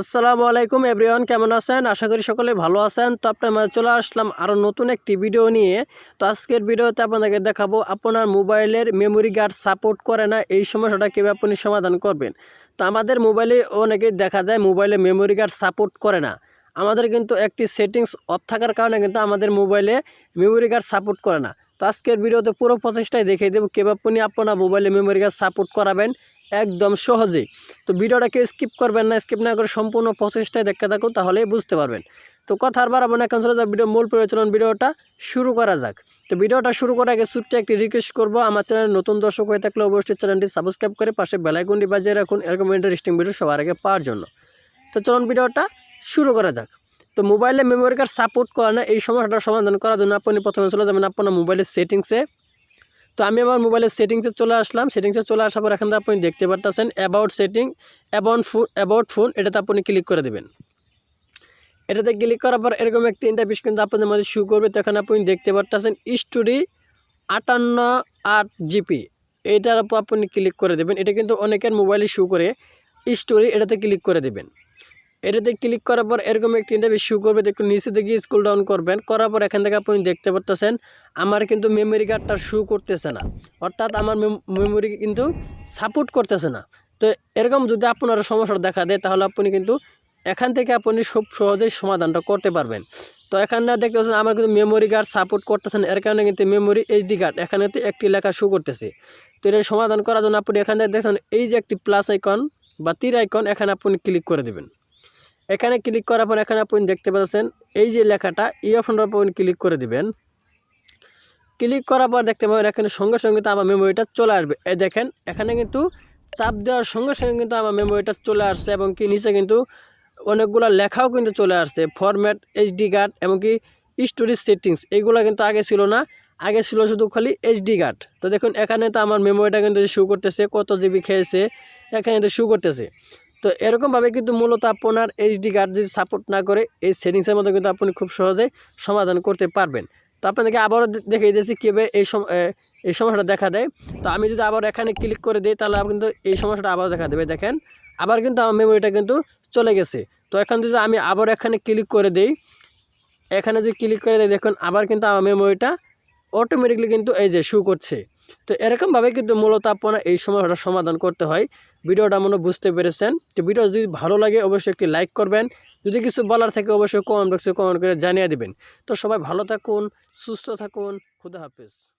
আসসালামু আলাইকুম এভরিওয়ান, কেমন আছেন? আশা করি সকলে ভালো আছেন। তো আপনার মাঝে চলে আসলাম আরও নতুন একটি ভিডিও নিয়ে। তো আজকের ভিডিওতে আপনাদেরকে দেখাবো, আপনার মোবাইলের মেমোরি গার্ড সাপোর্ট করে না, এই সমস্যাটা কীভাবে আপনি সমাধান করবেন? তো আমাদের মোবাইলে অনেকেই দেখা যায় মোবাইলে মেমোরি গার্ড সাপোর্ট করে না। আমাদের কিন্তু একটি সেটিংস অফ থাকার কারণে কিন্তু আমাদের মোবাইলে মেমোরি গার্ড সাপোর্ট করে না। তো আজকের ভিডিওতে পুরো প্রচেষ্টাই দেখিয়ে দেবো, কীভাবে আপনি আপনার মোবাইলে মেমোরি গার্ড সাপোর্ট করাবেন একদম সহজেই তো ভিডিওটাকে স্কিপ করবেন না স্কিপ না করে সম্পূর্ণ প্রসেসটাই দেখতে থাকুন, তাহলেই বুঝতে পারবেন। তো কথা আর না, এখন চলে যাক ভিডিও মূল পরিচালন, ভিডিওটা শুরু করা যাক। তো ভিডিওটা শুরু করার আগে ছোট্ট একটি রিকোয়েস্ট করব, আমার চ্যানেলে নতুন দর্শক হয়ে থাকলে অবশ্যই চ্যানেলটি সাবস্ক্রাইব করে পাশে বেলাইকনটি বাজিয়ে রাখুন, এরকম ইন্টারেস্টিং ভিডিও সবার আগে পাওয়ার জন্য। তো চলুন ভিডিওটা শুরু করা যাক। তো মোবাইলে মেমোরি কার্ড সাপোর্ট করে না, এই সমস্যাটার সমাধান করার জন্য আপনি প্রথমে চলে যাবেন আপনার মোবাইলের সেটিংসে তো আমি আমার মোবাইলের সেটিংসে চলে আসলাম। সেটিংসে চলে আসার পর এখান থেকে আপনি দেখতে পারতেছেন about setting about phone about phone এটাতে আপনি ক্লিক করে দেবেন। এটাতে ক্লিক করার পর এরকম একটি ইন্টারভিউ কিন্তু আপনাদের মাঝে শু করবে। তো এখানে আপনি দেখতে পারতেছেন স্টোরি আটান্ন আট জিপি এইটার উপর আপনি ক্লিক করে দেবেন। এটা কিন্তু অনেকের মোবাইলে শু করে। স্টোরি এটাতে ক্লিক করে দেবেন। এটাতে ক্লিক করার পর এরকম একটি ইন্টারভিউ শু করবে একটু নিচে থেকে স্কুল ডাউন করবেন, করার পর এখান থেকে আপনি দেখতে পারতেছেন, আমার কিন্তু মেমোরি কার্ডটা শু করতেছে না। অর্থাৎ আমার মেমোরি কিন্তু সাপোর্ট করতেছে না। তো এরকম যদি আপনার সমস্যা দেখা দেয়, তাহলে আপনি কিন্তু এখান থেকে আপনি খুব সহজেই সমাধানটা করতে পারবেন। তো এখানে দেখতে পাচ্ছেন, আমার কিন্তু মেমোরি কার্ড সাপোর্ট করতেছে না, এর কারণে কিন্তু মেমোরি এইচডি কার্ড এখানে তো একটি লেখা শু করতেছে। তো এটা সমাধান করার জন্য আপনি এখানে দেখছেন এই যে একটি প্লাস আইকন বা তীর আইকন এখানে আপনি ক্লিক করে দেবেন। এখানে ক্লিক করার পর এখানে আপনি দেখতে পাচ্ছেন। এই যে লেখাটা এই অপশনটার উপর ক্লিক করে দিবেন। ক্লিক করার পর দেখতে পাবেন এখানে সঙ্গে সঙ্গে কিন্তু আমার মেমোরিটা চলে আসবে। এই দেখেন, এখানে কিন্তু চাপ দেওয়ার সঙ্গে সঙ্গে কিন্তু আমার মেমোরিটা চলে আসছে এবং কি নিচে কিন্তু অনেকগুলো লেখাও কিন্তু চলে আসছে। ফরম্যাট এইচডি কার্ড এবং কি স্টোরেজ সেটিংস এইগুলো কিন্তু আগে ছিল না। আগে ছিল শুধু খালি এইচডি কার্ড তো দেখুন, এখানে তো আমার মেমোরিটা কিন্তু শু করতেছে, কত জিবি খেয়েছে, এখানে তো শু করতেছে। তো এরকমভাবে কিন্তু মূলত আপনার এইচডি কার্ড যদি সাপোর্ট না করে, এই সেটিংসের মধ্যে কিন্তু আপনি খুব সহজে সমাধান করতে পারবেন। তো আপনাদেরকে আবারও দেখিয়ে দিয়েছি কীভাবে এই এই সমস্যাটা দেখা দেয়। তো আমি যদি আবার এখানে ক্লিক করে দিই, তাহলে কিন্তু এই সমস্যাটা আবার দেখা দেবে। দেখেন, আবার কিন্তু আমার মেমোরিটা কিন্তু চলে গেছে। তো এখন যদি আমি আবার এখানে ক্লিক করে দিই, এখানে যদি ক্লিক করে দিই, দেখুন, আবার কিন্তু আমার মেমোরিটা অটোমেটিকলি কিন্তু এই যে শু করছে। তো এরকমভাবে কিন্তু মূলত আপনারা এই সমস্যাটার সমাধান করতে হয়। ভিডিওটা মনে বুঝতে পেরেছেন। তো ভিডিও যদি ভালো লাগে, অবশ্যই একটি লাইক করবেন। যদি কিছু বলার থাকে, অবশ্যই কমেন্ট বক্সে কমেন্ট করে জানিয়ে দেবেন। তো সবাই ভালো থাকুন, সুস্থ থাকুন, খুদা হাফেজ।